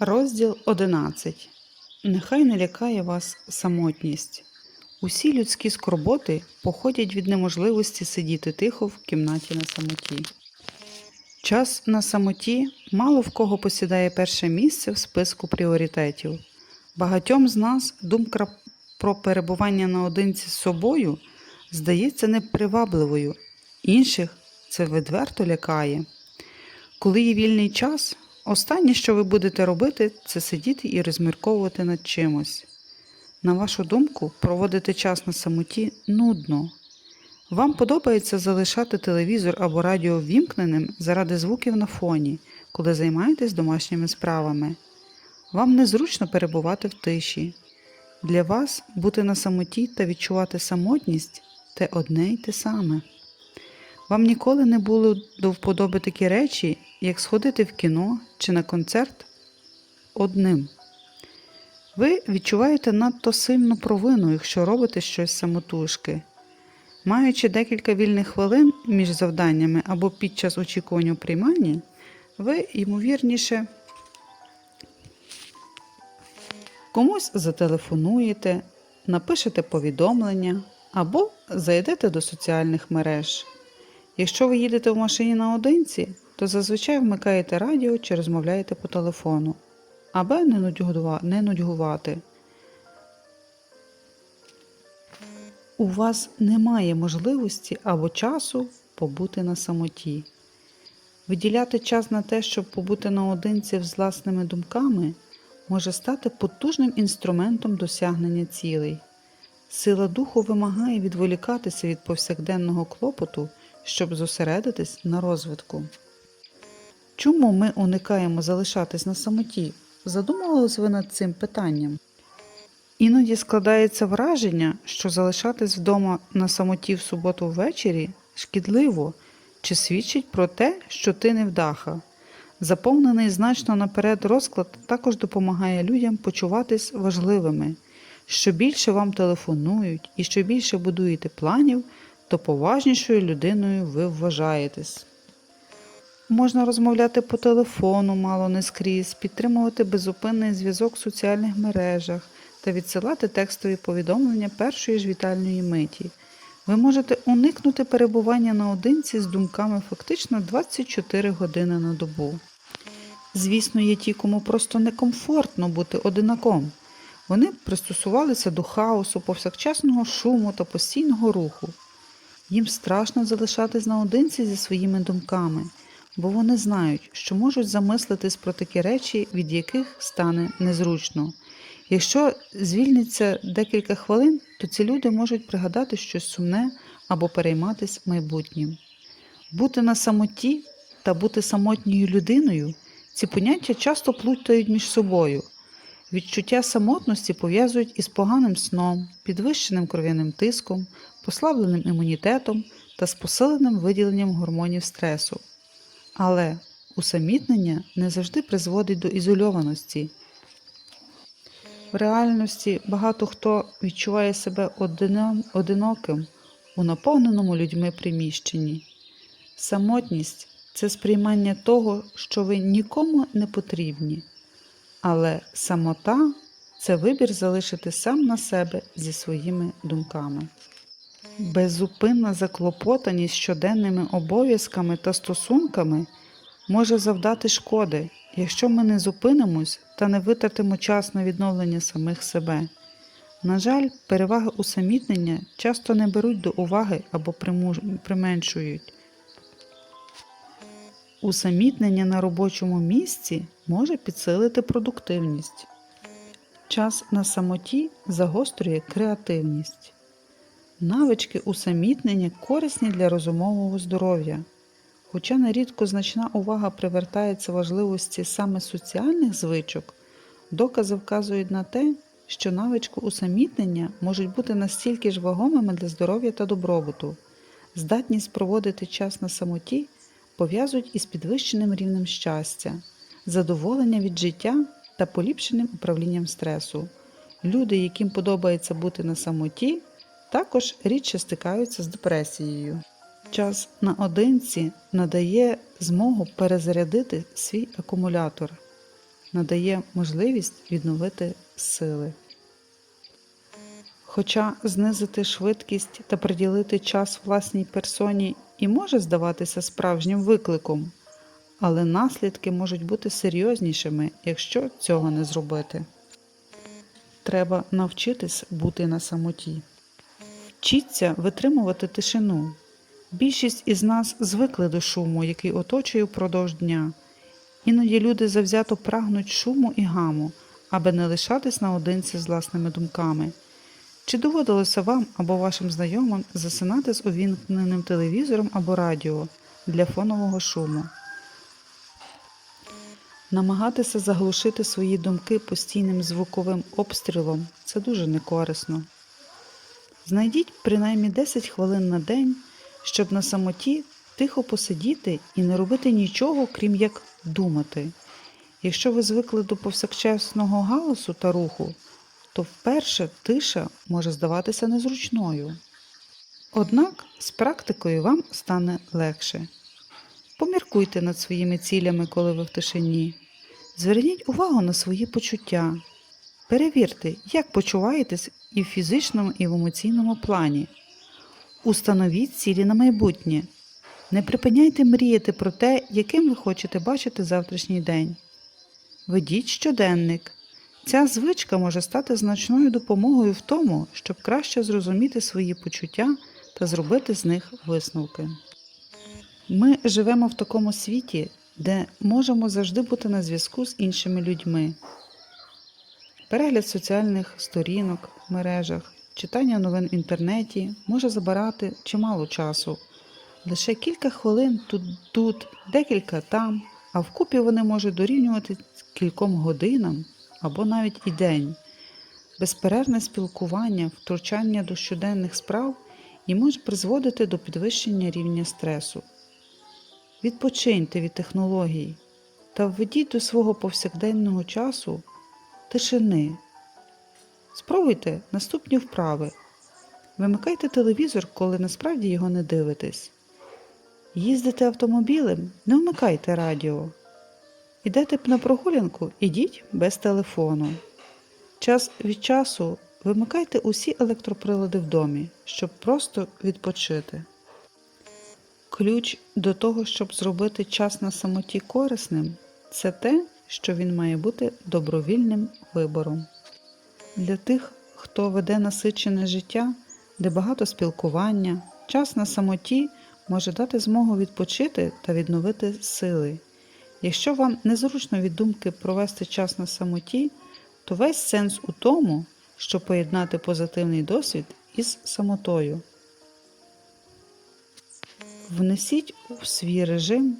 Розділ 11. Нехай не лякає вас самотність. Усі людські скорботи походять від неможливості сидіти тихо в кімнаті на самоті. Час на самоті мало в кого посідає перше місце в списку пріоритетів. Багатьом з нас думка про перебування наодинці з собою здається непривабливою, інших це відверто лякає. Коли є вільний час, останнє, що ви будете робити, це сидіти і розмірковувати над чимось. На вашу думку, проводити час на самоті нудно. Вам подобається залишати телевізор або радіо ввімкненим заради звуків на фоні, коли займаєтесь домашніми справами. Вам незручно перебувати в тиші. Для вас бути на самоті та відчувати самотність те одне й те саме. Вам ніколи не було до вподоби такі речі, як сходити в кіно чи на концерт одним. Ви відчуваєте надто сильну провину, якщо робите щось самотужки. Маючи декілька вільних хвилин між завданнями або під час очікування у прийманні, ви, ймовірніше, комусь зателефонуєте, напишете повідомлення або зайдете до соціальних мереж. Якщо ви їдете в машині наодинці, то зазвичай вмикаєте радіо чи розмовляєте по телефону, аби не нудьгува- не нудьгувати. У вас немає можливості або часу побути на самоті. Виділяти час на те, щоб побути наодинці з власними думками, може стати потужним інструментом досягнення цілей. Сила духу вимагає відволікатися від повсякденного клопоту, щоб зосередитись на розвитку. Чому ми уникаємо залишатись на самоті? Задумувались ви над цим питанням? Іноді складається враження, що залишатись вдома на самоті в суботу ввечері шкідливо чи свідчить про те, що ти невдаха. Заповнений значно наперед розклад також допомагає людям почуватись важливими. Що більше вам телефонують і що більше будуєте планів, то поважнішою людиною ви вважаєтесь. Можна розмовляти по телефону мало не скрізь, підтримувати безупинний зв'язок в соціальних мережах та відсилати текстові повідомлення першої ж вітальної миті. Ви можете уникнути перебування наодинці з думками фактично 24 години на добу. Звісно, є ті, кому просто некомфортно бути одинаком. Вони пристосувалися до хаосу, повсякчасного шуму та постійного руху. Їм страшно залишатись наодинці зі своїми думками, бо вони знають, що можуть замислитись про такі речі, від яких стане незручно. Якщо звільниться декілька хвилин, то ці люди можуть пригадати щось сумне або перейматись майбутнім. Бути на самоті та бути самотньою людиною ці поняття часто плутають між собою. Відчуття самотності пов'язують із поганим сном, підвищеним кров'яним тиском, послабленим імунітетом та з посиленим виділенням гормонів стресу. Але усамітнення не завжди призводить до ізольованості. В реальності багато хто відчуває себе одиноким у наповненому людьми приміщенні. Самотність це сприймання того, що ви нікому не потрібні. Але самота це вибір залишити сам на себе зі своїми думками. Беззупинна заклопотаність щоденними обов'язками та стосунками може завдати шкоди, якщо ми не зупинимось та не витратимо час на відновлення самих себе. На жаль, переваги усамітнення часто не беруть до уваги або применшують. Усамітнення на робочому місці може підсилити продуктивність. Час на самоті загострює креативність. Навички усамітнення корисні для розумового здоров'я. Хоча нерідко значна увага привертається важливості саме соціальних звичок, докази вказують на те, що навички усамітнення можуть бути настільки ж вагомими для здоров'я та добробуту. Здатність проводити час на самоті пов'язують із підвищеним рівнем щастя, задоволення від життя та поліпшеним управлінням стресу. Люди, яким подобається бути на самоті, також рідше стикаються з депресією. Час наодинці надає змогу перезарядити свій акумулятор. надає можливість відновити сили. Хоча знизити швидкість та приділити час власній персоні і може здаватися справжнім викликом, але наслідки можуть бути серйознішими, якщо цього не зробити. Треба навчитись бути на самоті. Вчіться витримувати тишину. Більшість із нас звикли до шуму, який оточує впродовж дня. Іноді люди завзято прагнуть шуму і гаму, аби не лишатись наодинці з власними думками. Чи доводилося вам або вашим знайомим засинати з увімкненим телевізором або радіо для фонового шуму? Намагатися заглушити свої думки постійним звуковим обстрілом це дуже некорисно. Знайдіть принаймні 10 хвилин на день, щоб на самоті тихо посидіти і не робити нічого, крім як думати. Якщо ви звикли до повсякчасного галасу та руху, то вперше тиша може здаватися незручною. Однак з практикою вам стане легше. Поміркуйте над своїми цілями, коли ви в тишині. Зверніть увагу на свої почуття. Перевірте, як почуваєтесь і в фізичному, і в емоційному плані. Установіть цілі на майбутнє. Не припиняйте мріяти про те, яким ви хочете бачити завтрашній день. Ведіть щоденник. Ця звичка може стати значною допомогою в тому, щоб краще зрозуміти свої почуття та зробити з них висновки. Ми живемо в такому світі, де можемо завжди бути на зв'язку з іншими людьми. Перегляд соціальних сторінок мережах, читання новин в інтернеті може забирати чимало часу. Лише кілька хвилин тут, тут, декілька там, а вкупі вони можуть дорівнювати кільком годинам або навіть і день. Безперервне спілкування, втручання до щоденних справ і може призводити до підвищення рівня стресу. Відпочиньте від технологій та введіть до свого повсякденного часу тишини. Спробуйте наступні вправи. Вимикайте телевізор, коли насправді його не дивитесь. Їздите автомобілем, не вмикайте радіо. Ідете на прогулянку, ідіть без телефону. Час від часу вимикайте усі електроприлади в домі, щоб просто відпочити. Ключ до того, щоб зробити час на самоті корисним, це те, що він має бути добровільним вибором. Для тих, хто веде насичене життя, де багато спілкування, час на самоті може дати змогу відпочити та відновити сили. Якщо вам незручно від думки провести час на самоті, то весь сенс у тому, щоб поєднати позитивний досвід із самотою. Внесіть у свій режим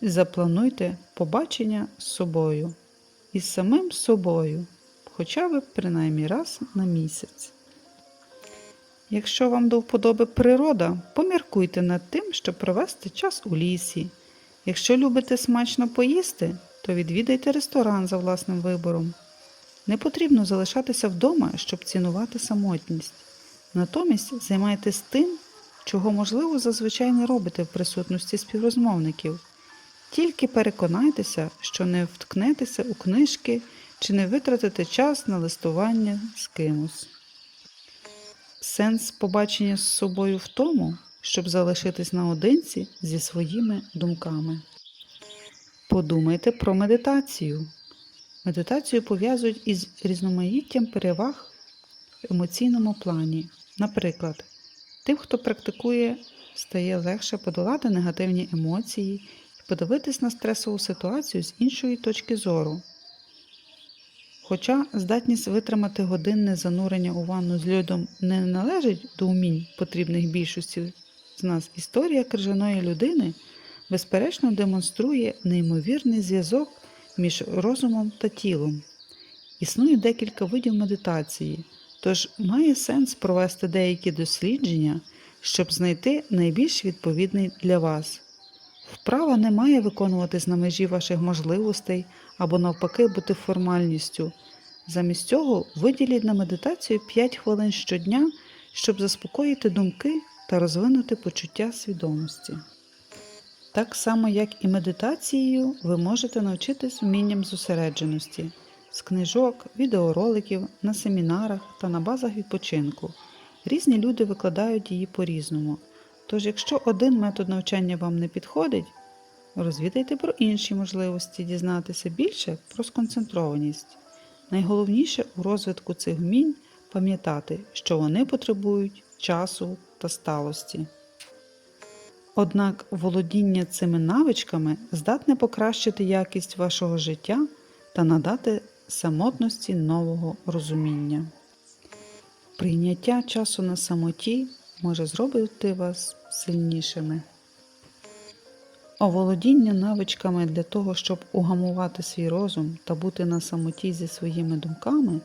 і заплануйте побачення з собою із самим собою, хоча б принаймні раз на місяць. Якщо вам до вподоби природа, поміркуйте над тим, щоб провести час у лісі. Якщо любите смачно поїсти, то відвідайте ресторан за власним вибором. Не потрібно залишатися вдома, щоб цінувати самотність. Натомість займайтесь тим, чого, можливо, зазвичай не робите в присутності співрозмовників. Тільки переконайтеся, що не вткнетеся у книжки чи не витратите час на листування з кимось. Сенс побачення з собою в тому, щоб залишитись наодинці зі своїми думками. Подумайте про медитацію. Медитацію пов'язують із різноманіттям переваг в емоційному плані. Наприклад, тим, хто практикує, стає легше подолати негативні емоції і подивитись на стресову ситуацію з іншої точки зору. Хоча здатність витримати годинне занурення у ванну з льодом не належить до умінь, потрібних більшості з нас, історія крижаної людини безперечно демонструє неймовірний зв'язок між розумом та тілом. Існує декілька видів медитації, тож має сенс провести деякі дослідження, щоб знайти найбільш відповідний для вас. Вправа не має виконуватись на межі ваших можливостей або навпаки бути формальністю. Замість цього виділіть на медитацію 5 хвилин щодня, щоб заспокоїти думки та розвинути почуття свідомості. Так само, як і медитацією, ви можете навчитись вмінням зосередженості з книжок, відеороликів, на семінарах та на базах відпочинку. Різні люди викладають її по-різному. Тож, якщо один метод навчання вам не підходить, розвідайте про інші можливості дізнатися більше про сконцентрованість. Найголовніше у розвитку цих вмінь пам'ятати, що вони потребують часу та сталості. Однак володіння цими навичками здатне покращити якість вашого життя та надати самотності нового розуміння. Прийняття часу на самоті може зробити вас сильнішими. Оволодіння навичками для того, щоб угамувати свій розум та бути на самоті зі своїми думками,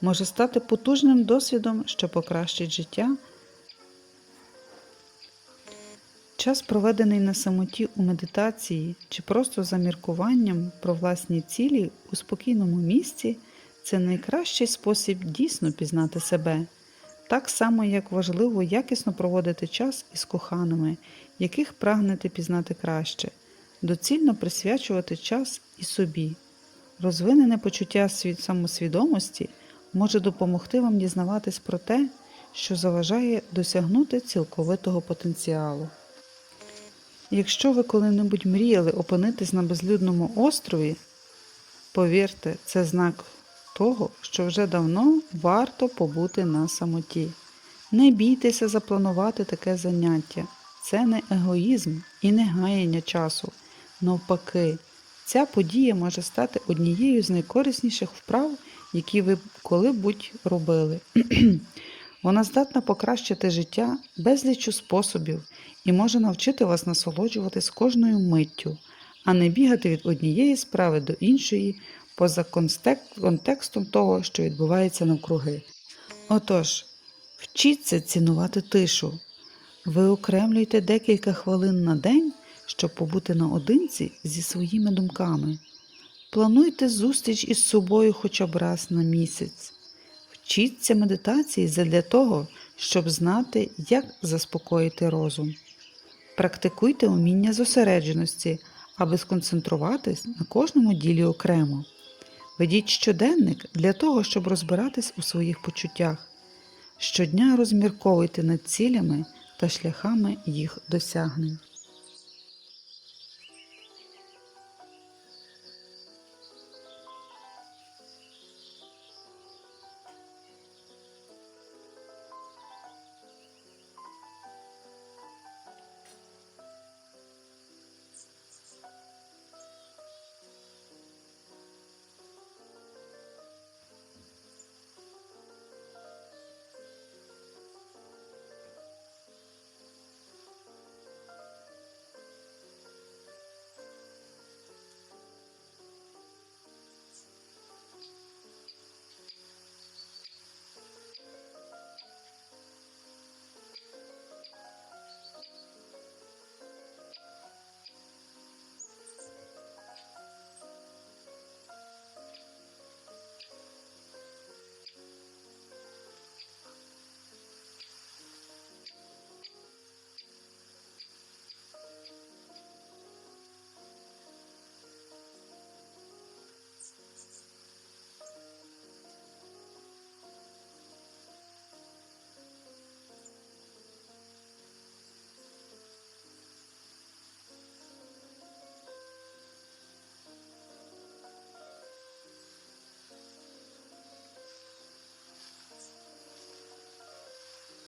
може стати потужним досвідом, що покращить життя. Час, проведений на самоті у медитації чи просто за міркуванням про власні цілі у спокійному місці, це найкращий спосіб дійсно пізнати себе. Так само, як важливо якісно проводити час із коханими, яких прагнете пізнати краще, доцільно присвячувати час і собі. Розвинене почуття сві- самосвідомості може допомогти вам дізнаватись про те, що заважає досягнути цілковитого потенціалу. Якщо ви коли-небудь мріяли опинитись на безлюдному острові, повірте, це знак того, що вже давно варто побути на самоті. Не бійтеся запланувати таке заняття. Це не егоїзм і не гаяння часу. Навпаки, ця подія може стати однією з найкорисніших вправ, які ви коли-будь робили. Вона здатна покращити життя безлічу способів і може навчити вас насолоджуватись кожною миттю, а не бігати від однієї справи до іншої поза контекстом того, що відбувається навкруги. Отож, вчіться цінувати тишу. Виокремлюйте декілька хвилин на день, щоб побути наодинці зі своїми думками. Плануйте зустріч із собою хоча б раз на місяць. Вчіться медитації задля того, щоб знати, як заспокоїти розум. Практикуйте уміння зосередженості, аби сконцентруватись на кожному ділі окремо. Ведіть щоденник для того, щоб розбиратись у своїх почуттях. Щодня розмірковуйте над цілями та шляхами їх досягнень.